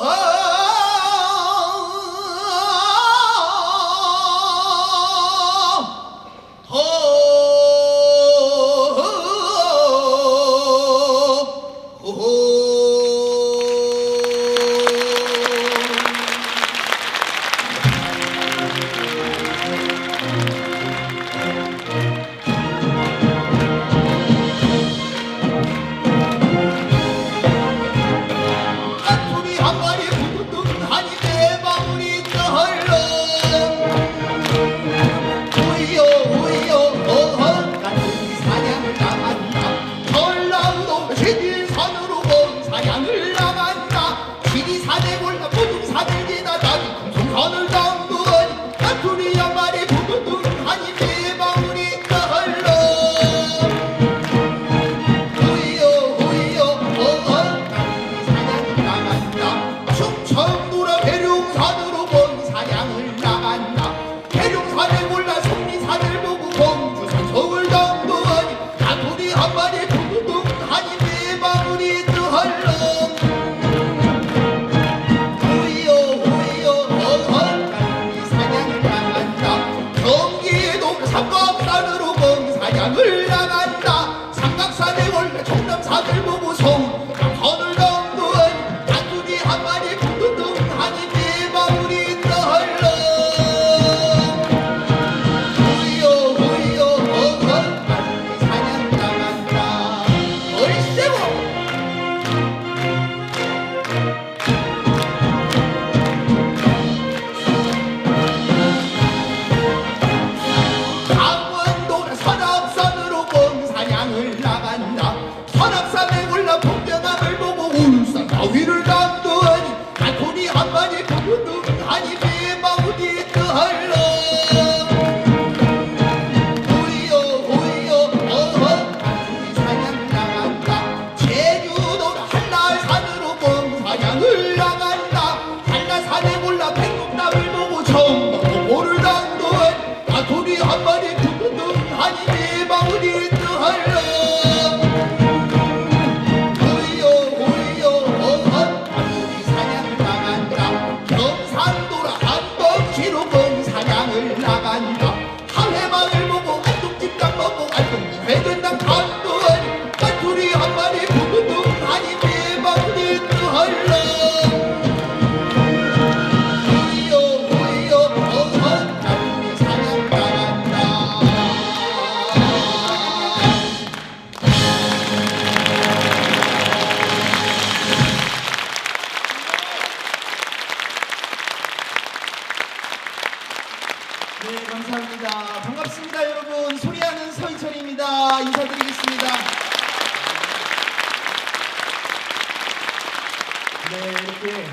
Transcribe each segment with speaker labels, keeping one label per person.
Speaker 1: oh. oh. 산을 보고서 yanıyor 감사합니다. 반갑습니다, 여러분. 소리하는 서희철입니다. 인사드리겠습니다. 네, 이렇게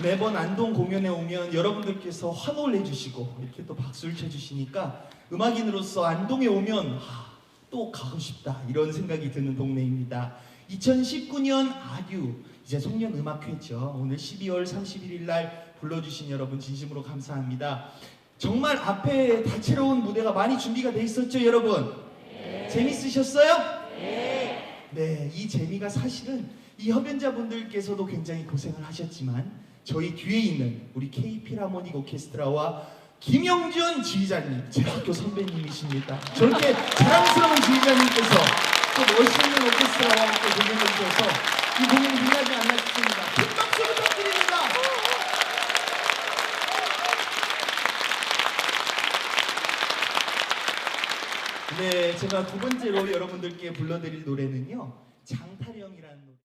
Speaker 1: 매번 안동 공연에 오면 여러분들께서 환호를 해주시고 이렇게 또 박수를 쳐주시니까 음악인으로서 안동에 오면 아, 또 가고 싶다 이런 생각이 드는 동네입니다. 2019년 아듀 이제 송년 음악회죠. 오늘 12월 31일 날 불러주신 여러분 진심으로 감사합니다. 정말 앞에 다채로운 무대가 많이 준비가 돼 있었죠, 여러분? 재밌으셨어요? 네, 이 재미가 사실은 이 협연자분들께서도 굉장히 고생을 하셨지만 저희 뒤에 있는 우리 K 필하모닉 오케스트라와 김영준 지휘자님, 제 학교 선배님이십니다. 저렇게 자랑스러운 지휘자님께서 또 멋있는 오케스트라와 함께 공연해 주셔서 이 공연이 빛나지 않나 싶습니다. 큰 박수 부탁드립니다. 네, 제가 두 번째로 여러분들께 불러드릴 노래는요. 장타령이라는 노래.